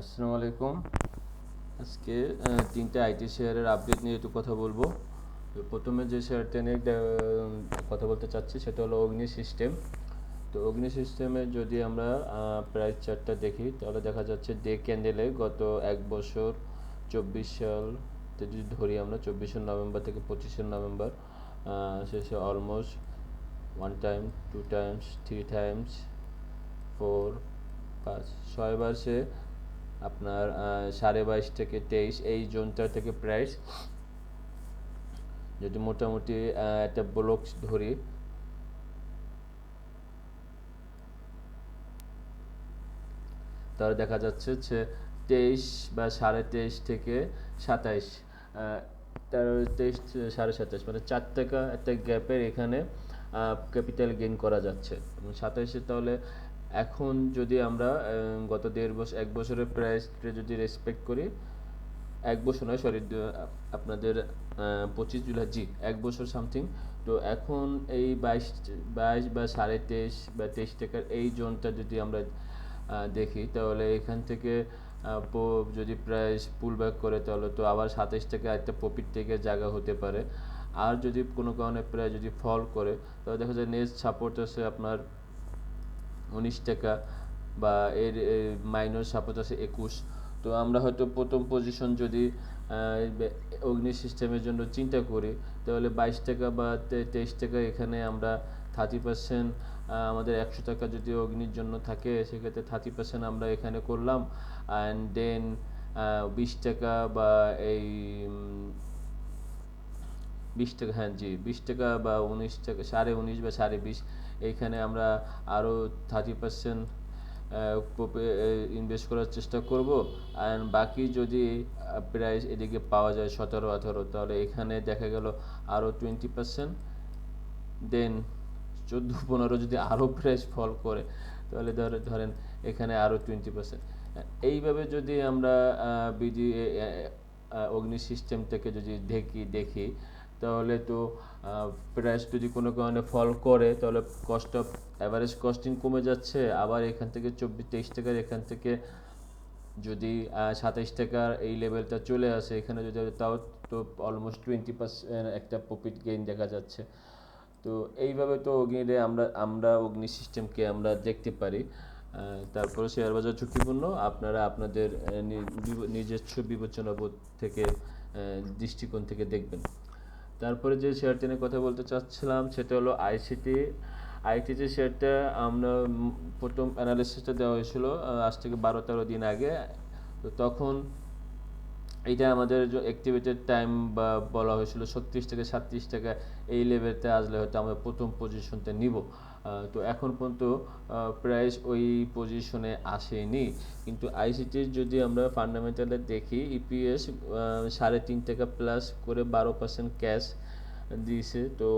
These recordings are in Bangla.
আসসালামু আলাইকুম। আজকে তিনটে আইটি শেয়ারের আপডেট নিয়ে একটু কথা বলব। তো প্রথমে যে শেয়ারটা নিয়ে কথা বলতে চাচ্ছি, সেটা হলো অগ্নি সিস্টেম তো অগ্নি সিস্টেমে যদি আমরা প্রাইস চার্টটা দেখি, তাহলে দেখা যাচ্ছে ডে ক্যান্ডেলে গত এক বছর, চব্বিশ সালতে যদি ধরি আমরা, চব্বিশে নভেম্বর থেকে পঁচিশে নভেম্বর শেষে almost one time two times three times four পাঁচ ছয়বার সে আপনার সাড়ে বাইশ থেকে তেইশ এই জোনটা থেকে প্রাইস যদি মোটামুটি একটা ব্লক ধরি। তাহলে দেখা যাচ্ছে যে তেইশ বা সাড়ে তেইশ থেকে সাতাইশ তেরো তেইশ সাড়ে সাতাইশ মানে চার টাকা একটা গ্যাপের এখানে ক্যাপিটাল গেইন করা যাচ্ছে। এবং সাতাইশে তাহলে এখন যদি আমরা গত দেড় বছর এক বছরের প্রাইসটা যদি রেসপেক্ট করি, এক বছর নয় সরি আপনাদের পঁচিশ জুলাই, জি, এক বছর সামথিং তো এখন এই বাইশ বাইশ বা সাড়ে তেইশ বা তেইশ টাকার এই জোনটা যদি আমরা দেখি, তাহলে এখান থেকে যদি প্রাইস পুল ব্যাক করে, তাহলে তো আবার সাতাইশ টাকা একটা প্রফিট থেকে জায়গা হতে পারে। আর যদি কোনো কারণে প্রায় যদি ফল করে, তাহলে দেখা যায় নেক্সট সাপোর্ট আছে আপনার উনিশ টাকা বা এর মাইনর সাপোর্ট আছে একুশ। তো আমরা হয়তো প্রথম পজিশন যদি অগ্নি সিস্টেমের জন্য চিন্তা করি, তাহলে বাইশ টাকা বা তেইশ টাকা এখানে আমরা থার্টি পার্সেন্ট আমাদের একশো টাকা যদি অগ্নির জন্য থাকে, সেক্ষেত্রে থার্টি পার্সেন্ট আমরা এখানে করলাম। অ্যান্ড দেন বিশ টাকা বা এই বিশ টাকা হ্যাঁ জি, বিশ টাকা বা উনিশ টাকা, সাড়ে উনিশ বা সাড়ে বিশ এইখানে আমরা আরও থার্টি পার্সেন্ট ইনভেস্ট করার চেষ্টা করব। আর বাকি যদি প্রাইস এদিকে পাওয়া যায় সতেরো, আঠারো, তাহলে এখানে দেখা গেল আরও টোয়েন্টি পার্সেন্ট দেন চোদ্দ, পনেরো যদি আরও প্রাইস ফল করে, তাহলে ধরে, ধরেন এখানে আরও টোয়েন্টি পার্সেন্ট এইভাবে যদি আমরা বিজি অগ্নি সিস্টেম থেকে যদি দেখি দেখি তাহলে তো প্রাইস যদি কোনো কারণে ফল করে, তাহলে কস্ট অফ অ্যাভারেজ কস্টিং কমে যাচ্ছে। আবার এখান থেকে চব্বিশ, তেইশ টাকার এখান থেকে যদি সাতাইশ টাকার এই লেভেলটা চলে আসে, এখানে যদি তাও তো অলমোস্ট টোয়েন্টি পার্সেন্ট একটা প্রফিট গেইন দেখা যাচ্ছে। তো এইভাবে তো অগ্নিরে আমরা আমরা অগ্নি সিস্টেমকে আমরা দেখতে পারি। তারপরে শেয়ার বাজার ঝুঁকিপূর্ণ। আপনারা আপনাদের নিজস্ব বিবেচনা বোধ থেকে দৃষ্টিকোণ থেকে দেখবেন। তারপরে যে শেয়ারটি নিয়ে কথা বলতে চাচ্ছিলাম, সেটা হলো আইসিটি আইটি যে শেয়ারটা আমরা প্রথম অ্যানালিসিসটা দেওয়া হয়েছিল আজ থেকে বারো তেরো দিন আগে। তো তখন এটা আমাদের যে অ্যাক্টিভেটেড টাইম বা বলা হয়েছিল ছত্রিশ থেকে সাতত্রিশ টাকা, এই লেভেলতে আসলে হয়তো আমরা প্রথম পজিশনটা নিব। তো এখন পর্যন্ত প্রাইস ওই পজিশনে আসেনি। কিন্তু আইসিটির যদি আমরা ফান্ডামেন্টালে দেখি E ইপিএস সাড়ে তিন টাকা প্লাস করে বারো পার্সেন্ট ক্যাশ দিয়েছে। তো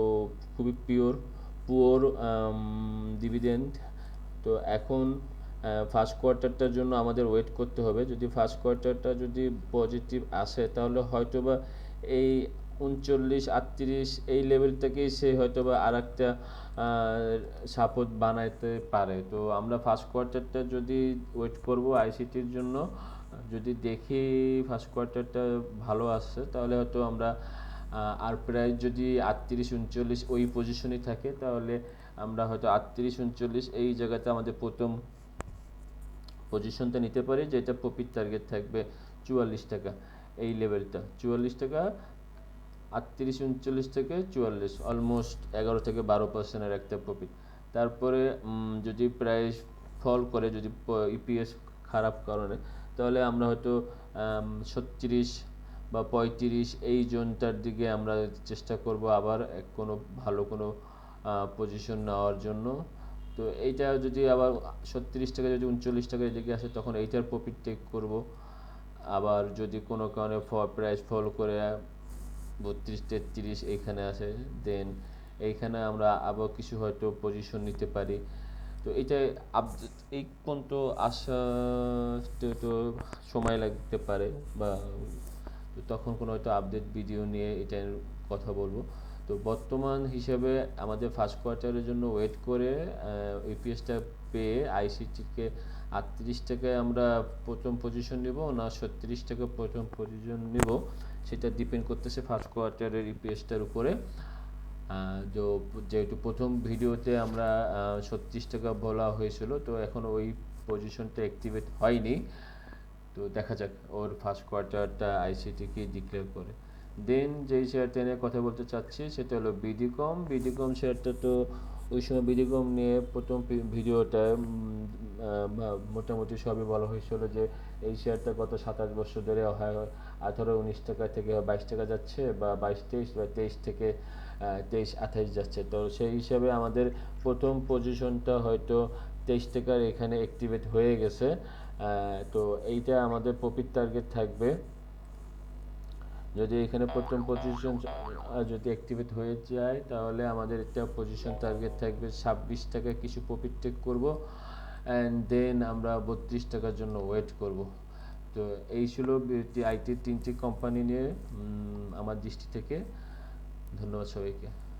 খুবই পিওর পুওর ডিভিডেন্ড তো এখন ফার্স্ট কোয়ার্টারটার জন্য আমাদের ওয়েট করতে হবে। যদি ফার্স্ট কোয়ার্টারটা যদি পজিটিভ আসে, তাহলে হয়তোবা এই উনচল্লিশ, আটত্রিশ, এই লেভেল থেকেই সে হয়তোবা আর একটা সাপোর্ট বানাইতে পারে। তো আমরা ফার্স্ট কোয়ার্টারটা যদি ওয়েট করব আইসিটির জন্য, যদি দেখি ফার্স্ট কোয়ার্টারটা ভালো আসছে, তাহলে হয়তো আমরা আর প্রায় যদি আটত্রিশ, উনচল্লিশ ওই পজিশনই থাকে, তাহলে আমরা হয়তো আটত্রিশ, উনচল্লিশ এই জায়গাতে আমাদের প্রথম পজিশনটা নিতে পারি, যেটা প্রফিট টার্গেট থাকবে চুয়াল্লিশ টাকা, এই লেভেলটা চুয়াল্লিশ টাকা আটত্রিশ, উনচল্লিশ থেকে চুয়াল্লিশ অলমোস্ট এগারো থেকে বারো পার্সেন্টের একটা প্রফিট তারপরে যদি প্রাইস ফল করে, যদি ইপিএস খারাপ কারণে, তাহলে আমরা হয়তো ছত্রিশ বা পঁয়ত্রিশ এই জোনটার দিকে আমরা চেষ্টা করব আবার কোনো ভালো কোনো পজিশন নেওয়ার জন্য। তো এইটা যদি আবার ছত্রিশ টাকা যদি উনচল্লিশ টাকা এদিকে আসে, তখন এইটার প্রফিট টেক করব। আবার যদি কোনো কারণে প্রাইস ফল করে বত্রিশ তেত্রিশ এইখানে আছে দেন এইখানে আমরা আবার কিছু হয়তো পজিশন নিতে পারি। তো এটা এই পর্যন্ত আসা তো সময় লাগতে পারে বা তখন কোনো হয়তো আপডেট ভিডিও নিয়ে এটা কথা বলব। তো বর্তমান হিসেবে আমাদের ফার্স্ট কোয়ার্টারের জন্য ওয়েট করে ইপিএসটা পেয়ে আইসিটিকে আটত্রিশ টাকায় আমরা প্রথম পজিশন নিব, না ছত্রিশ টাকা প্রথম পজিশন নিব, সেটা ডিপেন্ড করতেছে ফার্স্ট কোয়ার্টারের ইপিএসটার উপরে। তো যেহেতু প্রথম ভিডিওতে আমরা ছত্রিশ টাকা বলা হয়েছিল, তো এখন ওই পজিশনটা অ্যাক্টিভেট হয়নি। তো দেখা যাক ওর ফার্স্ট কোয়ার্টারটা আইসিটি কি ডিক্লেয়ার করে। দেন যেই শেয়ারটা নিয়ে কথা বলতে চাচ্ছি, সেটা হলো বিডিকম বিডিকম শেয়ারটা তো ওই সময় বিডিকম নিয়ে প্রথম পি- ভিডিওটা উম, আহ, বা- মোটামুটি সবই বলা হয়েছিল যে এই শেয়ারটা গত সাতাশ বছর ধরে হয় আঠারো উনিশ টাকা থেকে বাইশ টাকা যাচ্ছে বা বাইশ তেইশ বা তেইশ থেকে তেইশ আঠাইশ যাচ্ছে। তো সেই হিসাবে আমাদের প্রথম পজিশনটা হয়তো তেইশ টাকার এখানে অ্যাক্টিভেট হয়ে গেছে। তো এইটা আমাদের প্রফিট টার্গেট থাকবে। যদি এখানে প্রথম পজিশন যদি অ্যাক্টিভেট হয়ে যায়, তাহলে আমাদের একটা পজিশন টার্গেট থাকবে ছাব্বিশ টাকায় কিছু প্রফিট টেক করব অ্যান্ড দেন আমরা বত্রিশ টাকার জন্য ওয়েট করব। তো এই ছিল আইটির তিনটি কোম্পানি নিয়ে আমার দৃষ্টি থেকে। ধন্যবাদ সবাইকে।